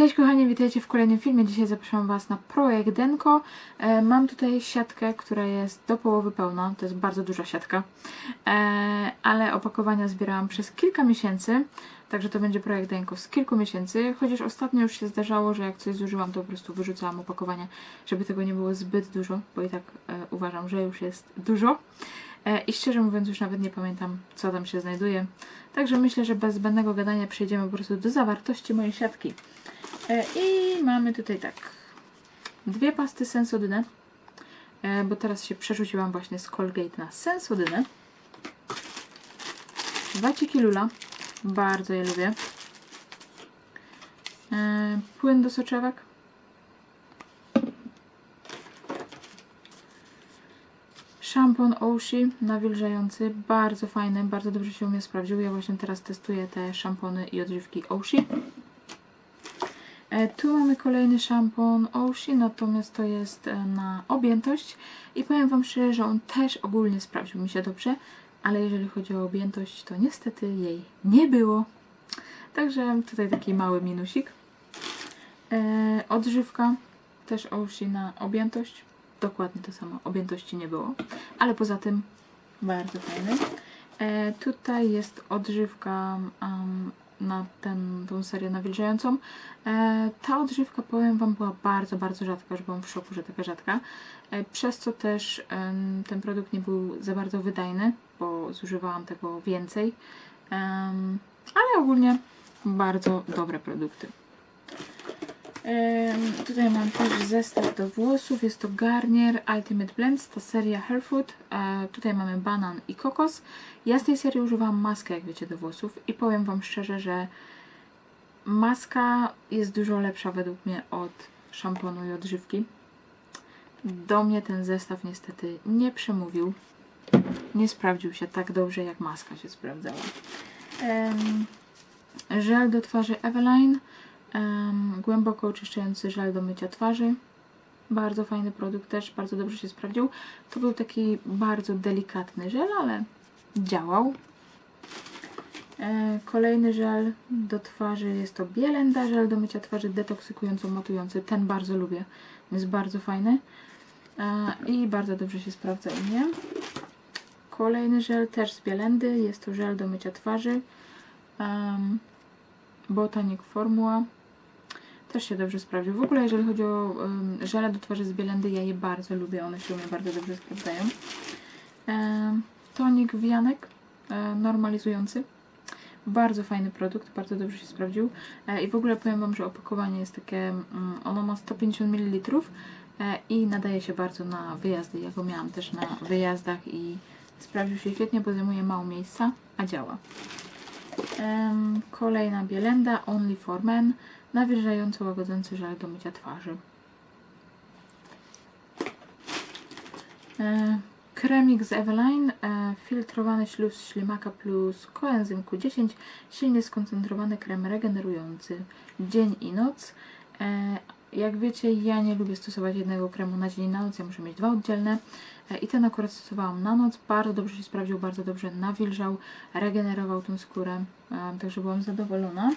Cześć kochani, witajcie w kolejnym filmie. Dzisiaj zapraszam Was na projekt Denko. E, mam tutaj siatkę, która jest do połowy pełna. To jest bardzo duża siatka. E, ale opakowania zbierałam przez kilka miesięcy. Także to będzie projekt Denko z kilku miesięcy. Chociaż ostatnio już się zdarzało, że jak coś zużyłam, to po prostu wyrzucałam opakowania, żeby tego nie było zbyt dużo, bo i tak e, uważam, że już jest dużo. I szczerze mówiąc, już nawet nie pamiętam, co tam się znajduje. Także myślę, że bez zbędnego gadania przejdziemy po prostu do zawartości mojej siatki. E, I mamy tutaj tak. Dwie pasty Sensodyne. Bo teraz się przerzuciłam właśnie z Colgate na Sensodynę. Waciki Lula. Bardzo je lubię. E, Płyn do soczewek. Szampon Oshi nawilżający, bardzo fajny, bardzo dobrze się u mnie sprawdził. Ja właśnie teraz testuję te szampony i odżywki Oshi. E, Tu mamy kolejny szampon Oshi, natomiast to jest e, na objętość i powiem Wam szczerze, że on też ogólnie sprawdził mi się dobrze, ale jeżeli chodzi o objętość, to niestety jej nie było. Także tutaj taki mały minusik. E, odżywka też Oshi na objętość. Dokładnie to samo, objętości nie było, ale poza tym bardzo fajny. Tutaj jest odżywka na ten, serię nawilżającą. E, ta odżywka, powiem Wam, była bardzo, bardzo rzadka, że byłam w szoku, że taka rzadka. E, przez co też em, ten produkt nie był za bardzo wydajny, bo zużywałam tego więcej. Em, ale ogólnie bardzo dobre produkty. Tutaj mam też zestaw do włosów. Jest to Garnier Ultimate Blends, ta seria Hair Food. E, tutaj mamy banan i kokos. Ja z tej serii używam maskę, jak wiecie, do włosów i powiem Wam szczerze, że maska jest dużo lepsza według mnie od szamponu i odżywki. Do mnie ten zestaw niestety nie przemówił. Nie sprawdził się tak dobrze, jak maska się sprawdzała. Żel do twarzy Eveline. Em, głęboko oczyszczający żel do mycia twarzy. Bardzo fajny produkt też, bardzo dobrze się sprawdził. To był taki bardzo delikatny żel, ale działał. E, kolejny żel do twarzy jest to Bielenda, żel do mycia twarzy detoksykująco-matujący. Ten bardzo lubię, jest bardzo fajny e, i bardzo dobrze się sprawdza u mnie. Kolejny żel też z Bielendy, jest to żel do mycia twarzy. Um, Botanic Formuła. Też się dobrze sprawdził. W ogóle jeżeli chodzi o um, żele do twarzy z Bielendy, ja je bardzo lubię. One się u mnie bardzo dobrze sprawdzają. Um, tonik wianek e, normalizujący. Bardzo fajny produkt, bardzo dobrze się sprawdził. E, I w ogóle powiem Wam, że opakowanie jest takie, ono ma 150 ml e, i nadaje się bardzo na wyjazdy. Ja go miałam też na wyjazdach i sprawdził się świetnie, bo zajmuje mało miejsca, a działa. Em, Kolejna bielenda Only for Men, nawilżający, łagodzący żel do mycia twarzy. E, Kremik z Eveline, e, filtrowany śluz ślimaka plus koenzym Q10, silnie skoncentrowany krem regenerujący dzień i noc. E, jak wiecie, ja nie lubię stosować jednego kremu na dzień i na noc, ja muszę mieć dwa oddzielne. I ten akurat stosowałam na noc, bardzo dobrze się sprawdził, bardzo dobrze nawilżał, regenerował tą skórę, także byłam zadowolona.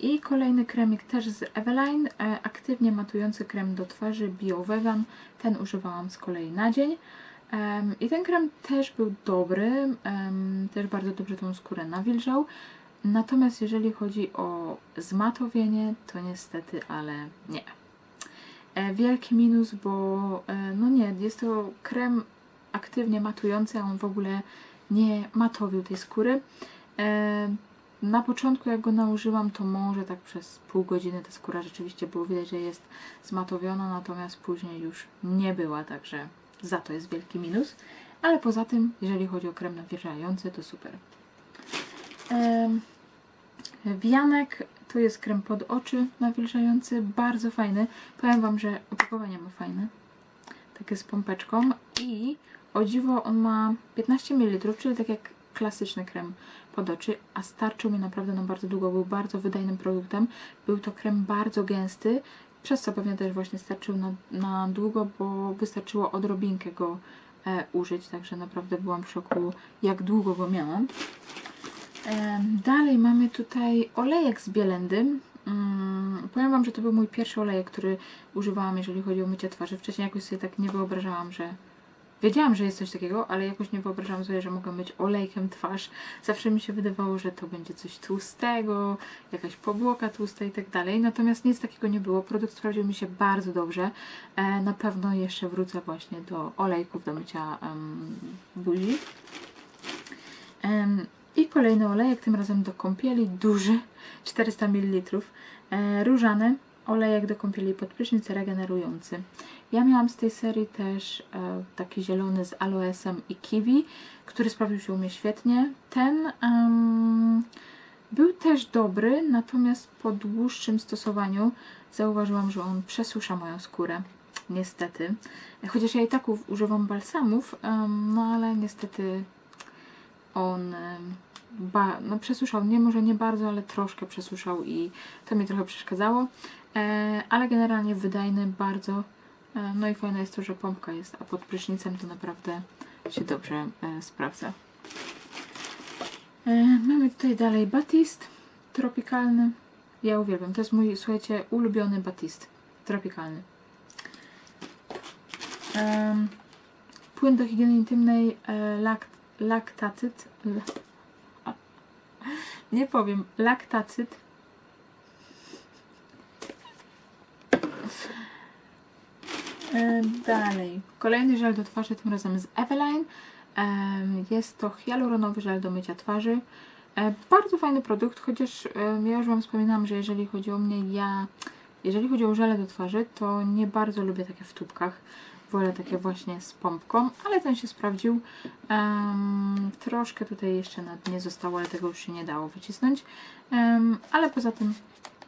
I kolejny kremik też z Eveline, e, aktywnie matujący krem do twarzy Bio Vegan. Ten używałam z kolei na dzień. I ten krem też był dobry, też bardzo dobrze tą skórę nawilżał. Natomiast jeżeli chodzi o zmatowienie, to niestety, ale nie. E, Wielki minus, bo e, no nie, jest to krem aktywnie matujący, a on w ogóle nie matowił tej skóry. Na początku jak go nałożyłam, to może tak przez pół godziny ta skóra rzeczywiście było widać, że jest zmatowiona, natomiast później już nie była, także za to jest wielki minus. Ale poza tym, jeżeli chodzi o krem nawilżający, to super. Wianek to jest krem pod oczy nawilżający, bardzo fajny. Powiem Wam, że opakowanie ma fajne. Takie z pompeczką i o dziwo on ma 15 ml, czyli tak jak klasyczny krem pod oczy, a starczył mi naprawdę na bardzo długo, był bardzo wydajnym produktem. Był to krem bardzo gęsty, przez co pewnie też właśnie starczył na, na długo, bo wystarczyło odrobinkę go e, użyć, także naprawdę byłam w szoku, jak długo go miałam. Em, Dalej mamy tutaj olejek z Bielendy. Mm, powiem Wam, że to był mój pierwszy olejek, który używałam, jeżeli chodzi o mycie twarzy. Wcześniej jakoś sobie tak nie wyobrażałam, że... Wiedziałam, że jest coś takiego, ale jakoś nie wyobrażałam sobie, że mogę myć olejkiem twarz. Zawsze mi się wydawało, że to będzie coś tłustego, jakaś powłoka tłusta i tak dalej. Natomiast nic takiego nie było. Produkt sprawdził mi się bardzo dobrze. E, na pewno jeszcze wrócę właśnie do olejków do mycia em, buzi. Em, I kolejny olejek, tym razem do kąpieli, duży, 400 ml. E, różany, olejek do kąpieli pod prysznic regenerujący. Ja miałam z tej serii też e, taki zielony z aloesem i kiwi, który sprawił się u mnie świetnie. Ten em, był też dobry, natomiast po dłuższym stosowaniu zauważyłam, że on przesusza moją skórę. Niestety. Chociaż ja i tak używam balsamów, em, no ale niestety on ba, no przesuszał, nie może nie bardzo, ale troszkę przesuszał i to mi trochę przeszkadzało. E, ale generalnie wydajny bardzo. E, no i fajne jest to, że pompka jest, a pod prysznicem to naprawdę się dobrze e, sprawdza. E, mamy tutaj dalej Batist tropikalny. Ja uwielbiam. To jest mój, słuchajcie, ulubiony Batist tropikalny. Płyn do higieny intymnej lakt, laktacyt. Nie powiem, laktacyt. Dalej. Kolejny żel do twarzy, tym razem z Eveline. Jest to hialuronowy żel do mycia twarzy. E, Bardzo fajny produkt, chociaż ja już Wam wspominałam, że jeżeli chodzi o mnie, ja, jeżeli chodzi o żele do twarzy, to nie bardzo lubię takie w tubkach. Wolę takie właśnie z pompką, ale ten się sprawdził. Em, troszkę tutaj jeszcze na dnie zostało, ale tego już się nie dało wycisnąć. Em, ale poza tym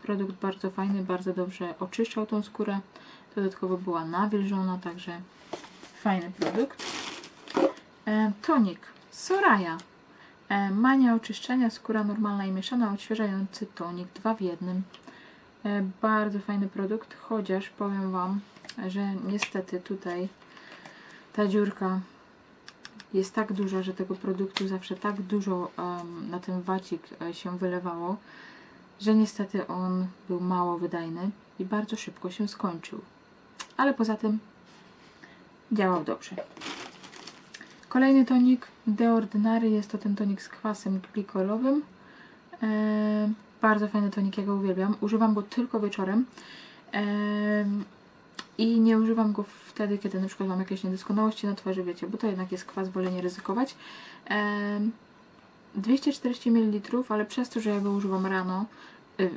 produkt bardzo fajny, bardzo dobrze oczyszczał tą skórę. Dodatkowo była nawilżona, także fajny produkt. E, tonik Soraya. E, mania oczyszczenia, skóra normalna i mieszana, odświeżający tonik 2 w jednym. E, bardzo fajny produkt, chociaż powiem Wam, że niestety tutaj ta dziurka jest tak duża, że tego produktu zawsze tak dużo em, na ten wacik e, się wylewało, że niestety on był mało wydajny i bardzo szybko się skończył. Ale poza tym działał dobrze. Kolejny tonik The Ordinary jest to ten tonik z kwasem glikolowym. Eee, bardzo fajny tonik, ja go uwielbiam. Używam go tylko wieczorem. Em, I nie używam go wtedy, kiedy na przykład mam jakieś niedoskonałości na twarzy, wiecie, bo to jednak jest kwas, wolę nie ryzykować. Em, 240 ml, ale przez to, że ja go używam rano,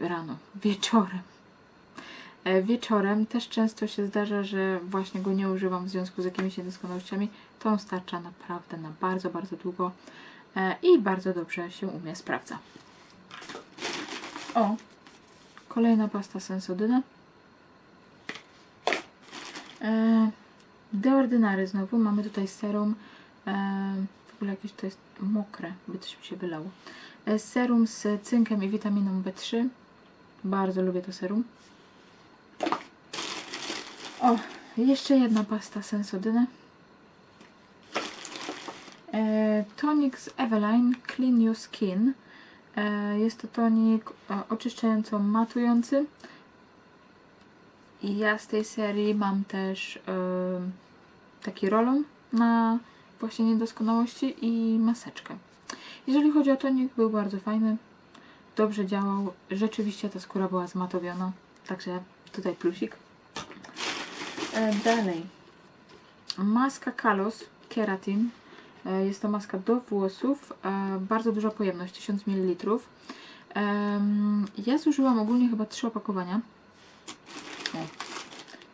rano, wieczorem, E, Wieczorem też często się zdarza, że właśnie go nie używam w związku z jakimiś niedoskonałościami. To on starcza naprawdę na bardzo, bardzo długo e, i bardzo dobrze się u mnie sprawdza. O, kolejna pasta Sensodyna. E, The Ordinary znowu. Mamy tutaj serum. E, w ogóle jakieś to jest mokre, by coś mi się wylało. E, serum z cynkiem i witaminą B3. Bardzo lubię to serum. O, jeszcze jedna pasta Sensodyne. E, tonik z Eveline Clean Your Skin. E, jest to tonik e, oczyszczająco matujący. I ja z tej serii mam też e, taki rolon na właśnie niedoskonałości i maseczkę. Jeżeli chodzi o tonik, był bardzo fajny. Dobrze działał. Rzeczywiście ta skóra była zmatowiona. Także tutaj plusik. E, dalej. Maska Kalos Keratin. E, jest to maska do włosów. E, bardzo duża pojemność, 1000 ml. Ja zużyłam ogólnie chyba trzy opakowania. O,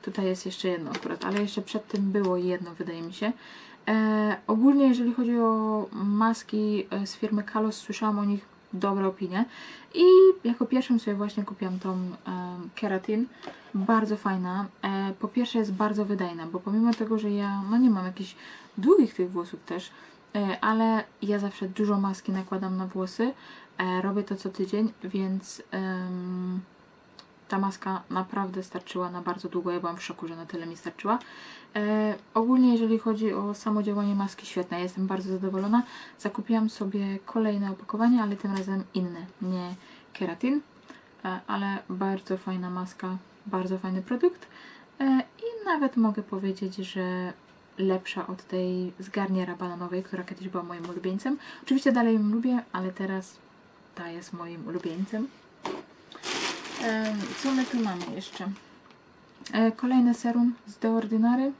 tutaj jest jeszcze jedno akurat, ale jeszcze przed tym było jedno, wydaje mi się. Ogólnie, jeżeli chodzi o maski z firmy Kalos, słyszałam o nich dobre opinie. I jako pierwszą sobie właśnie kupiłam tą em, Keratin. Bardzo fajna. E, po pierwsze jest bardzo wydajna, bo pomimo tego, że ja no nie mam jakichś długich tych włosów też, e, ale ja zawsze dużo maski nakładam na włosy. E, robię to co tydzień, więc em, ta maska naprawdę starczyła na bardzo długo. Ja byłam w szoku, że na tyle mi starczyła. E, ogólnie, jeżeli chodzi o samo działanie maski, świetne. Jestem bardzo zadowolona. Zakupiłam sobie kolejne opakowanie, ale tym razem inne, nie keratin. e, ale bardzo fajna maska, bardzo fajny produkt e, i nawet mogę powiedzieć, że lepsza od tej z garniera bananowej, która kiedyś była moim ulubieńcem. Oczywiście dalej ją lubię, ale teraz ta jest moim ulubieńcem. Co my tu mamy jeszcze? E, Kolejne serum z The Ordinary.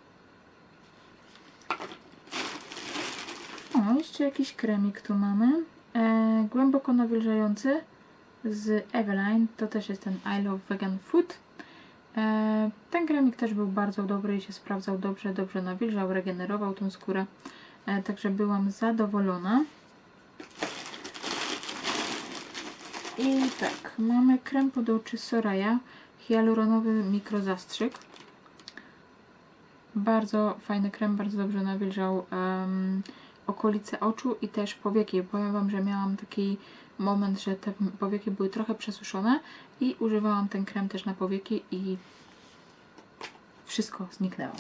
O, jeszcze jakiś kremik tu mamy. E, głęboko nawilżający z Eveline. To też jest ten I Love Vegan Food. E, ten kremik też był bardzo dobry i się sprawdzał dobrze, dobrze nawilżał, regenerował tą skórę. Także byłam zadowolona. I tak, mamy krem pod oczy Soraya, hialuronowy mikrozastrzyk. Bardzo fajny krem, bardzo dobrze nawilżał em, okolice oczu i też powieki. Powiem Wam, że miałam taki moment, że te powieki były trochę przesuszone i używałam ten krem też na powieki i wszystko zniknęło.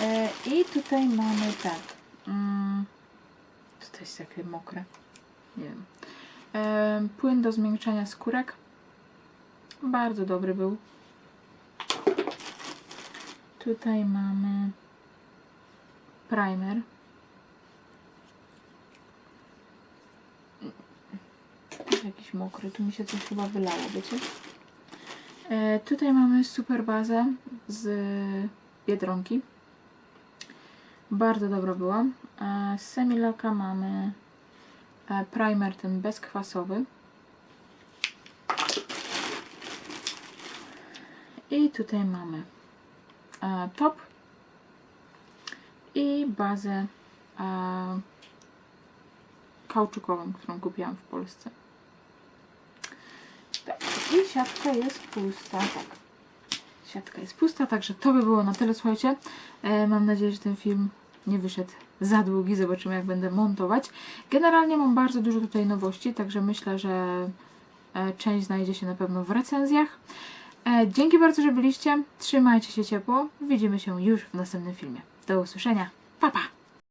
E, I tutaj mamy tak. Mm, to jest takie mokre. Nie wiem. Płyn do zmiękczania skórek. Bardzo dobry był. Tutaj mamy primer. Jakiś mokry, tu mi się coś chyba wylało, wiecie? E, tutaj mamy super bazę z Biedronki. Bardzo dobra była. E, z Semilaka mamy primer ten bezkwasowy. I tutaj mamy e, top i bazę e, kauczukową, którą kupiłam w Polsce. Tak. I siatka jest pusta. Tak. Siatka jest pusta, także to by było na tyle, słuchajcie. E, mam nadzieję, że ten film nie wyszedł za długi. Zobaczymy, jak będę montować. Generalnie mam bardzo dużo tutaj nowości, także myślę, że e, część znajdzie się na pewno w recenzjach. E, dzięki bardzo, że byliście. Trzymajcie się ciepło. Widzimy się już w następnym filmie. Do usłyszenia. Pa, pa!